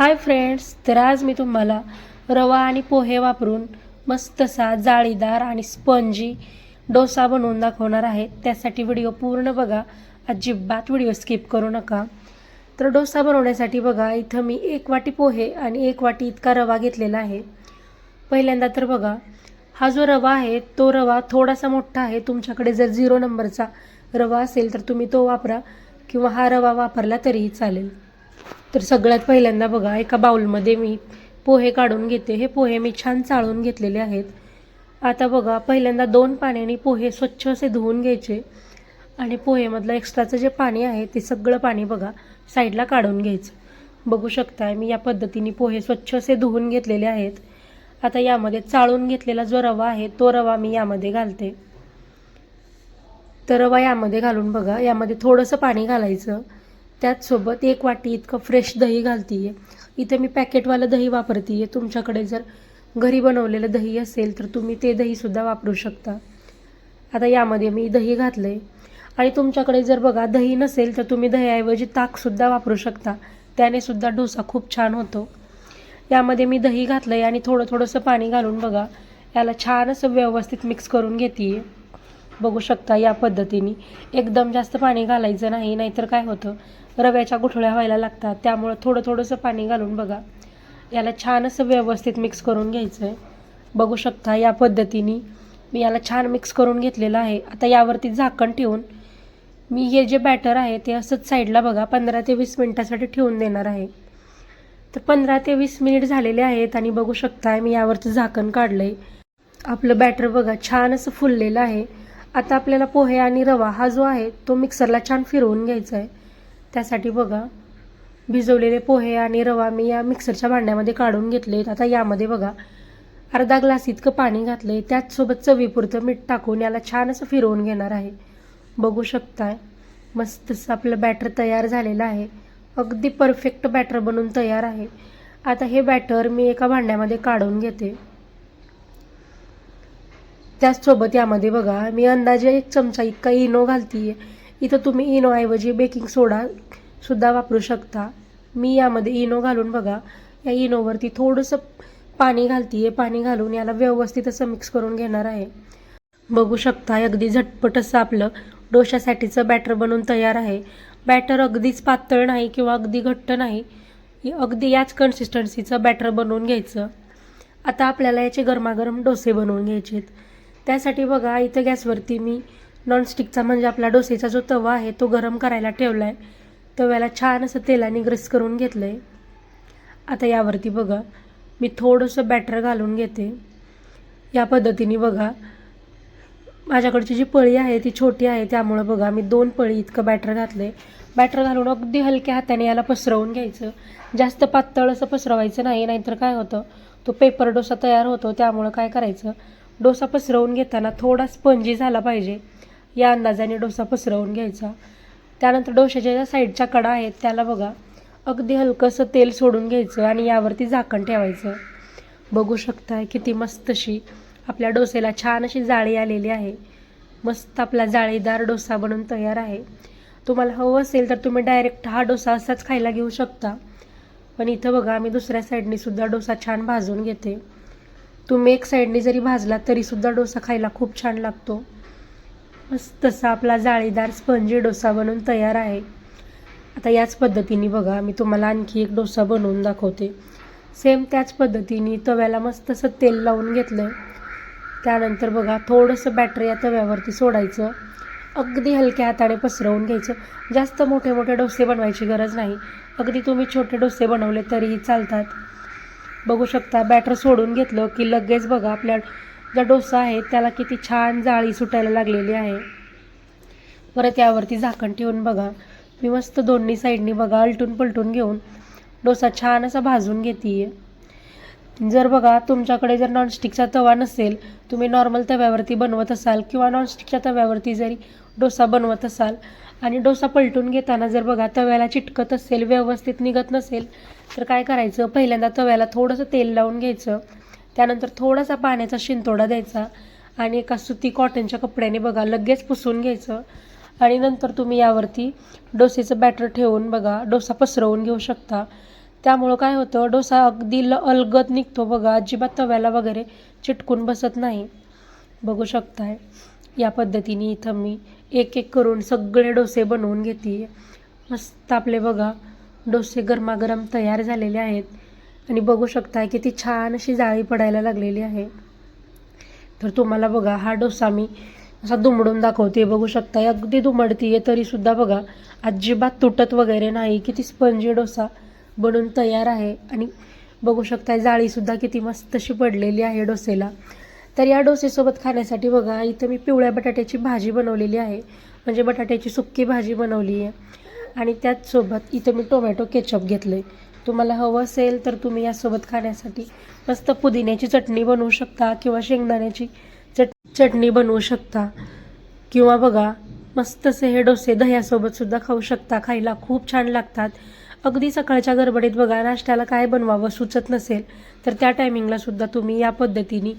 Hi friends तर आज मी तुम्हाला रवा आणि पोहे वापरून मस्तसा जाळीदार आणि स्पंजी डोसा बनवून दाखवणार आहे. त्यासाठी व्हिडिओ पूर्ण बघा. अजिबात व्हिडिओ स्किप करू नका. तर डोसा बनवण्यासाठी बघा इथं मी एक वाटी पोहे आणि एक वाटी इतका रवा घेतलेला आहे. पहिल्यांदा तर बघा हा जो रवा आहे तो रवा थोडासा मोठा आहे. तुमच्याकडे जर झिरो नंबरचा रवा असेल तर तुम्ही तो वापरा किंवा हा रवा वापरला तरीही चालेल. तर सगळ्यात पहिल्यांदा बघा एका बाउलमध्ये मी पोहे काढून घेते. हे पोहे मी छान चाळून घेतलेले आहेत. आता बघा पहिल्यांदा दोन पाण्याने पोहे स्वच्छ असे धुवून घ्यायचे आणि पोहेमधलं एक्स्ट्राचं जे पाणी आहे ते सगळं पाणी बघा साईडला काढून घ्यायचं. बघू शकताय मी या पद्धतीने पोहे स्वच्छ असे धुवून घेतलेले आहेत. आता यामध्ये चाळून घेतलेला जो रवा आहे तो रवा मी यामध्ये घालते. तर रवा यामध्ये घालून बघा यामध्ये थोडंसं पाणी घालायचं. त्याचसोबत एक वाटी इतकं फ्रेश दही घालते आहे इथं मी पॅकेटवालं दही वापरते आहे तुमच्याकडे जर घरी बनवलेलं दही असेल तर तुम्ही ते दहीसुद्धा वापरू शकता. आता यामध्ये मी दही घातलं आहे आणि तुमच्याकडे जर बघा दही नसेल तर तुम्ही दह्याऐवजी ताकसुद्धा वापरू शकता. त्याने सुद्धा डोसा खूप छान होतो. यामध्ये मी दही घातलं आहे आणि थोडं थोडंसं पाणी घालून बघा याला छान असं व्यवस्थित मिक्स करून घेते आहे बघू शकता या पद्धतीने. एकदम जास्त पाणी घालायचं नाही नाहीतर काय होतं? रव्याच्या गुठळ्या व्हायला लागतात. त्यामुळं थोडं थोडंसं पाणी घालून बघा. याला छान असं व्यवस्थित मिक्स करून घ्यायचं आहे बघू शकता या पद्धतीने. मी याला छान मिक्स करून घेतलेलं आहे. आता यावरती झाकण ठेवून मी हे जे बॅटर आहे ते असंच साईडला बघा. पंधरा ते वीस मिनटासाठी ठेवून देणार आहे. तर पंधरा ते वीस मिनिट झालेले आहेत आणि बघू शकताय मी यावरचं झाकण काढलं आहे आपलं बॅटर बघा छान असं फुललेलं आहे. आता आपल्याला पोहे आणि रवा हा जो आहे तो मिक्सरला छान फिरवून घ्यायचा आहे. त्यासाठी बघा भिजवलेले पोहे आणि रवा मी या मिक्सरच्या भांड्यामध्ये काढून घेतले आता यामध्ये बघा अर्धा ग्लास इतकं पाणी घातलं आहे त्याचसोबत चवीपुरतं मीठ टाकून याला छान असं फिरवून घेणार आहे. बघू शकताय मस्त असं आपलं बॅटर तयार झालेलं आहे. अगदी परफेक्ट बॅटर बनून तयार आहे. आता हे बॅटर मी एका भांड्यामध्ये काढून घेते. त्याचसोबत यामध्ये बघा मी अंदाजे एक चमचा इतका इनो घालतीये. इथं तुम्ही इनोऐवजी बेकिंग सोडा सुद्धा वापरू शकता. मी यामध्ये इनो घालून बघा या इनोवरती थोडंसं पाणी घालतीये. पाणी घालून याला व्यवस्थित असं मिक्स करून घेणार आहे. बघू शकता अगदी झटपट असं आपलं डोशासाठीचं बॅटर बनवून तयार आहे. बॅटर अगदीच पातळ नाही किंवा अगदी घट्ट नाही अगदी याच कन्सिस्टन्सीचं बॅटर बनवून घ्यायचं. आता आपल्याला याचे गरमागरम डोसे बनवून घ्यायचे आहेत त्यासाठी बघा इथं गॅसवरती मी नॉनस्टिकचा म्हणजे आपला डोसेचा जो तवा आहे तो गरम करायला ठेवला आहे तव्याला छान असं तेलाने ग्रेस करून घेतलं आहे आता यावरती बघा मी थोडंसं बॅटर घालून घेते. या पद्धतीने बघा माझ्याकडची जी पळी आहे ती छोटी आहे त्यामुळं बघा मी दोन पळी इतकं बॅटर घातलं आहे बॅटर घालून अगदी हलक्या हाताने याला पसरवून घ्यायचं. जास्त पातळ असं पसरवायचं नाही नाहीतर काय होतं तो पेपर डोसा तयार होतो त्यामुळं काय करायचं डोसा पसरवून घेताना थोडा स्पंजी झाला पाहिजे. या अंदाजाने डोसा पसरवून घ्यायचा. त्यानंतर डोशाच्या ज्या साईडच्या कडा आहेत त्याला बघा. अगदी हलकंसं तेल सोडून घ्यायचं आणि यावरती झाकण ठेवायचं. बघू शकताय किती मस्त अशी आपल्या डोसेला छान अशी जाळी आलेली आहे. मस्त आपला जाळीदार डोसा बनून तयार आहे. तुम्हाला हवं असेल तर तुम्ही डायरेक्ट हा डोसा असाच खायला घेऊ शकता. पण इथं बघा मी दुसऱ्या साईडने सुद्धा डोसा छान भाजून घेते. तुम्ही एक साईडने जरी भाजला तरीसुद्धा डोसा खायला खूप छान लागतो. मस्त तसा आपला जाळीदार स्पंजी डोसा बनवून तयार आहे. आता याच पद्धतीने बघा मी तुम्हाला आणखी एक डोसा बनवून दाखवते. सेम त्याच पद्धतीने तव्याला मस्त असं तेल लावून घेतलं. त्यानंतर बघा थोडंसं बॅटर या तव्यावरती सोडायचं. अगदी हलक्या हाताने पसरवून घ्यायचं. जास्त मोठे मोठे डोसे बनवायची गरज नाही. अगदी तुम्ही छोटे डोसे बनवले तरीही चालतात. बघू शकता. बॅटर सोडून घेतलं की लगेच बघा आपल्या ज्या डोसा आहे त्याला किती छान जाळी सुटायला लागलेली आहे. परत यावरती झाकण ठेवून बघा. मी मस्त दोन्ही साईडनी बघा अलटून पलटून घेऊन डोसा छान असा भाजून घेते जर बघा तुमच्याकडे जर नॉनस्टिकचा तवा नसेल तुम्ही नॉर्मल तव्यावरती बनवत असाल किंवा नॉनस्टिकच्या तव्यावरती जरी डोसा बनवत असाल आणि डोसा पलटून घेताना जर बघा तव्याला चिटकत असेल व्यवस्थित निघत नसेल तर काय करायचं? पहिल्यांदा तव्याला थोडंसं तेल लावून घ्यायचं. त्यानंतर थोडासा पाण्याचा शिंतोडा द्यायचा आणि एका सुती कॉटनच्या कपड्याने बघा लगेच पुसून घ्यायचं. आणि नंतर तुम्ही यावरती डोसेचं बॅटर ठेवून बघा डोसा पसरवून घेऊ शकता. त्यामुळं काय होतं डोसा अगदी ल अलगद निघतो बघा अजिबात तव्याला वगैरे चिटकून बसत नाही. बघू शकताय या पद्धतीने इथं मी एक एक करून सगळे डोसे बनवून घेते. मस्त आपले बघा डोसे गरमागरम तयार झालेले आहेत. आणि बघू शकताय की ती छान अशी जाळी पडायला लागलेली आहे. तर तुम्हाला बघा हा डोसा मी असा दुमडून दाखवते. बघू शकताय अगदी दुमडतीये तरीसुद्धा बघा अजिबात तुटत वगैरे नाही. किती स्पंजी डोसा. बनून तयार आहे. आणि बघू शकताय जाळीसुद्धा किती मस्त अशी पडलेली आहे डोसेला. तर या डोसेसोबत खाण्यासाठी बघा इथं मी पिवळ्या बटाट्याची भाजी बनवलेली आहे. म्हणजे बटाट्याची सुक्की भाजी बनवली आहे. आणि त्याचसोबत इथं मी टोमॅटो केचप घेतलं आहे तुम्हाला हवं असेल तर तुम्ही यासोबत खाण्यासाठी मस्त पुदिन्याची चटणी बनवू शकता किंवा शेंगदाण्याची चट चटणी बनवू शकता. किंवा बघा मस्तसे हे डोसे दह्यासोबत सुद्धा खाऊ शकता. खायला खूप छान लागतात. अगदी सकाळच्या गडबडीत बघा नाश्त्याला काय बनवावं सुचत नसेल तर त्या टायमिंगला सुद्धा तुम्ही या पद्धतीने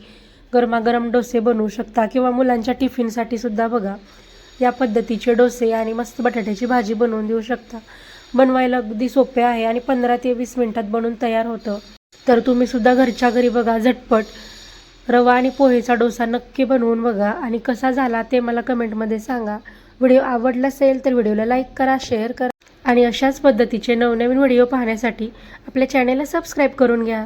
गरमागरम डोसे बनवू शकता. किंवा मुलांच्या टिफिनसाठी सुद्धा बघा या पद्धतीचे डोसे आणि मस्त बटाट्याची भाजी बनवून देऊ शकता. बनवायला अगदी सोपे आहे आणि पंधरा ते वीस मिनटात बनवून तयार होतं. तर तुम्ही सुद्धा घरच्या घरी बघा झटपट रवा आणि पोहेचा डोसा नक्की बनवून बघा. आणि कसा झाला ते मला कमेंटमध्ये सांगा. व्हिडिओ आवडला असेल तर व्हिडिओला लाईक करा शेअर करा. आणि अशाच पद्धतीचे नवनवीन व्हिडिओ पाहण्यासाठी आपल्या चॅनेलला सबस्क्राईब करून घ्या.